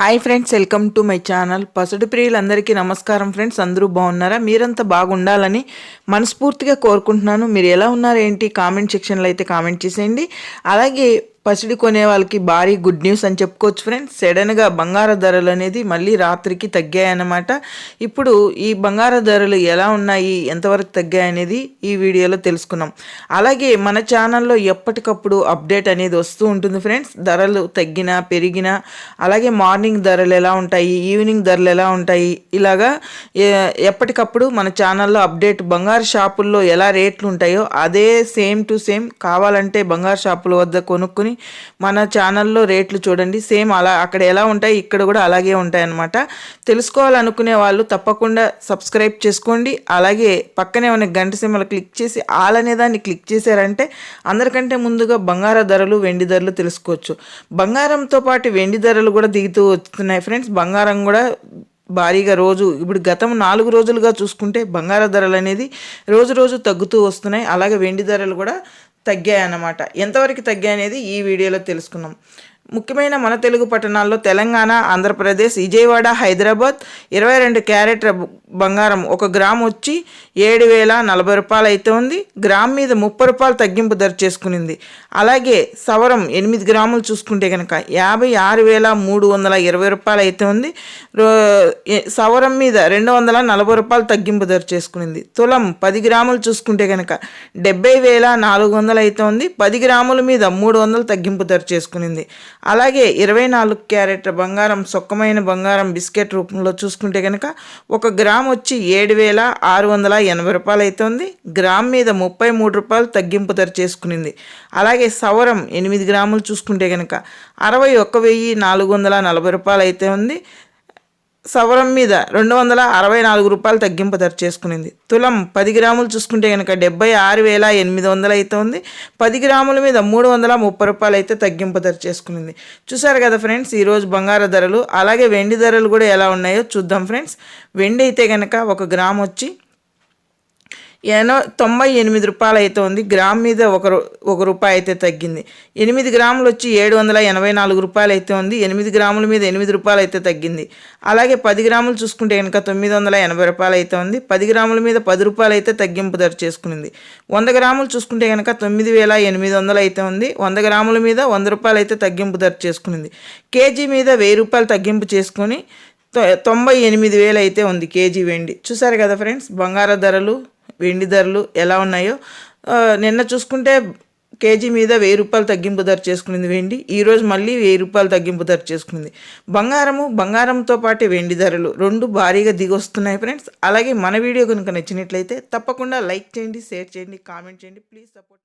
Hi friends welcome to my channel పసుడు ప్రియులందరికీ నమస్కారం friends అందరూ బాగున్నారా? మీరంతా బాగుండాలని మనస్ఫూర్తిగా కోరుకుంటున్నాను. మీరు ఎలా ఉన్నారు ఏంటి కామెంట్ సెక్షన్లో అయితే కామెంట్ చేసేయండి. అలాగే పసిడి కొనే వాళ్ళకి భారీ గుడ్ న్యూస్ అని చెప్పుకోవచ్చు ఫ్రెండ్స్. సడన్గా బంగారు ధరలు అనేది మళ్ళీ రాత్రికి తగ్గాయన్నమాట. ఇప్పుడు ఈ బంగారు ధరలు ఎలా ఉన్నాయి ఎంతవరకు తగ్గాయి అనేది ఈ వీడియోలో తెలుసుకున్నాం. అలాగే మన ఛానల్లో ఎప్పటికప్పుడు అప్డేట్ అనేది వస్తూ ఉంటుంది ఫ్రెండ్స్. ధరలు తగ్గినా పెరిగినా అలాగే మార్నింగ్ ధరలు ఎలా ఉంటాయి ఈవినింగ్ ధరలు ఎలా ఉంటాయి ఇలాగా ఎప్పటికప్పుడు మన ఛానల్లో అప్డేట్ బంగారు షాపుల్లో ఎలా రేట్లు ఉంటాయో అదే సేమ్ టు సేమ్ కావాలంటే బంగారు షాపుల వద్ద కొనుక్కుని మన ఛానల్లో రేట్లు చూడండి. సేమ్ అలా అక్కడ ఎలా ఉంటాయి ఇక్కడ కూడా అలాగే ఉంటాయన్నమాట. తెలుసుకోవాలనుకునే వాళ్ళు తప్పకుండా సబ్స్క్రైబ్ చేసుకోండి. అలాగే పక్కనే ఉన్న గంట సిమ్మలు క్లిక్ చేసి ఆల్ అనే దాన్ని క్లిక్ చేశారంటే అందరికంటే ముందుగా బంగార ధరలు వెండి ధరలు తెలుసుకోవచ్చు. బంగారంతో పాటు వెండి ధరలు కూడా దిగుతూ వస్తున్నాయి ఫ్రెండ్స్. బంగారం కూడా భారీగా రోజు ఇప్పుడు గతం నాలుగు రోజులుగా చూసుకుంటే బంగార ధరలు అనేది రోజు రోజు తగ్గుతూ వస్తున్నాయి. అలాగే వెండి ధరలు కూడా తగ్గాయన్నమాట. ఎంతవరకు తగ్గాయి అనేది ఈ వీడియోలో తెలుసుకున్నాం ముఖ్యమైన మన తెలుగు పట్టణాల్లో తెలంగాణ ఆంధ్రప్రదేశ్ విజయవాడ హైదరాబాద్ ఇరవై రెండు క్యారెట్ బంగారం ఒక గ్రామ్ వచ్చి ఏడు వేల నలభై రూపాయలు అయితే ఉంది. గ్రామ్ మీద ముప్పై రూపాయలు తగ్గింపు ధర చేసుకునింది. అలాగే సవరం ఎనిమిది గ్రాములు చూసుకుంటే కనుక యాభై ఆరు వేల మూడు వందల ఇరవై రూపాయలు అయితే ఉంది సవరం మీద రెండు వందల నలభై రూపాయలు తగ్గింపు ధర చేసుకునింది. తులం పది గ్రాములు చూసుకుంటే కనుక డెబ్బై వేల నాలుగు వందలు అయితే ఉంది. పది గ్రాముల మీద మూడు వందలు తగ్గింపు ధర చేసుకునింది. అలాగే ఇరవై నాలుగు క్యారెట్ బంగారం సొక్కమైన బంగారం బిస్కెట్ రూపంలో చూసుకుంటే కనుక ఒక గ్రామ్ వచ్చి ఏడు వేల ఆరు వందల ఎనభై రూపాయలు అవుతుంది గ్రామ్ మీద ముప్పై మూడు రూపాయలు తగ్గింపు ధర చేసుకునింది. అలాగే సవరం ఎనిమిది గ్రాములు చూసుకుంటే కనుక అరవై ఒక్క వెయ్యి నాలుగు వందల నలభై రూపాయలు అయితే ఉంది. సవరం మీద రెండు వందల అరవై నాలుగు రూపాయలు తగ్గింపు ధర చేసుకునింది. తులం పది గ్రాములు చూసుకుంటే కనుక డెబ్బై ఆరు వేల ఎనిమిది వందలు అయితే ఉంది. పది గ్రాముల మీద మూడు వందల ముప్పై రూపాయలు అయితే తగ్గింపు ధర చేసుకునింది. చూసారు కదా ఫ్రెండ్స్ ఈరోజు బంగారు ధరలు అలాగే వెండి ధరలు కూడా ఎలా ఉన్నాయో చూద్దాం ఫ్రెండ్స్. వెండి అయితే కనుక ఒక గ్రామ్ వచ్చి ఎనో తొంభై ఎనిమిది రూపాయలు అయితే ఉంది. గ్రామ్ మీద ఒక ఒక రూపాయి అయితే తగ్గింది. ఎనిమిది గ్రాములు వచ్చి ఏడు వందల ఎనభై నాలుగు రూపాయలు అయితే ఉంది. ఎనిమిది గ్రాముల మీద ఎనిమిది రూపాయలు అయితే తగ్గింది. అలాగే పది గ్రాములు చూసుకుంటే కనుక తొమ్మిది వందల ఎనభై రూపాయలు అయితే ఉంది. పది గ్రాముల మీద పది రూపాయలు అయితే తగ్గింపు ధర చేసుకునింది. వంద గ్రాములు చూసుకుంటే కనుక తొమ్మిది వేల ఎనిమిది వందలు అయితే ఉంది. వంద గ్రాముల మీద వంద రూపాయలు అయితే తగ్గింపు ధర చేసుకునింది. కేజీ మీద వెయ్యి రూపాయలు తగ్గింపు చేసుకొని తొంభై ఎనిమిది వేలు అయితే ఉంది కేజీ వెండి. చూసారు కదా ఫ్రెండ్స్? బంగారు ధరలు వెండి ధరలు ఎలా ఉన్నాయో నిన్న చూసుకుంటే కేజీ మీద వెయ్యి రూపాయలు తగ్గింపు ధర చేసుకునింది వెండి ఈరోజు మళ్ళీ వెయ్యి రూపాయలు తగ్గింపు ధర చేసుకునింది బంగారము బంగారంతో పాటు వెండి ధరలు రెండు భారీగా దిగొస్తున్నాయి ఫ్రెండ్స్. అలాగే మన వీడియో కనుక నచ్చినట్లయితే తప్పకుండా లైక్ చేయండి షేర్ చేయండి కామెంట్ చేయండి. Please support